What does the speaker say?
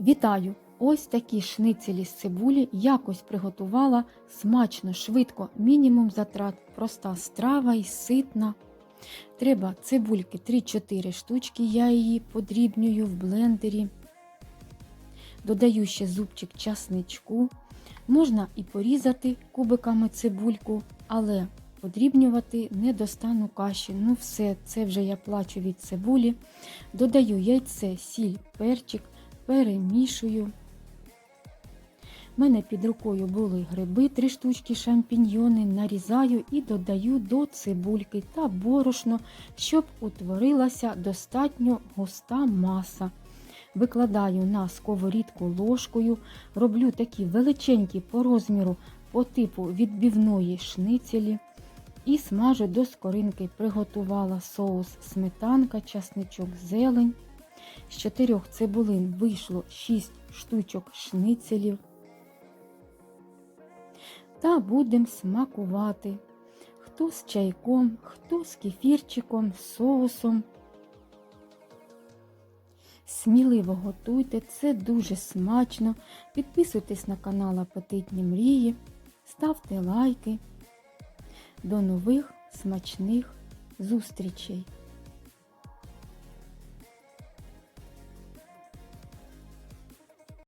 Вітаю! Ось такі шницелі з цибулі якось приготувала смачно, швидко, мінімум затрат, проста страва і ситна. Треба цибульки 3-4 штучки, я її подрібнюю в блендері. Додаю ще зубчик часничку. Можна і порізати кубиками цибульку, але подрібнювати не достану каші. Ну все, це вже я плачу від цибулі. Додаю яйце, сіль, перчик, перемішую. У мене під рукою були гриби, три штучки шампіньйони, нарізаю і додаю до цибульки та борошно, щоб утворилася достатньо густа маса. Викладаю на сковорідку ложкою, роблю такі величенькі по розміру по типу відбивної шницелі і смажу до скоринки. Приготувала соус сметанка, часничок, зелень. З чотирьох цибулин вийшло 6 штучок шницелів. Та будемо смакувати. Хто з чайком, хто з кефірчиком, з соусом. Сміливо готуйте, це дуже смачно. Підписуйтесь на канал Апетитні Мрії, ставте лайки. До нових смачних зустрічей!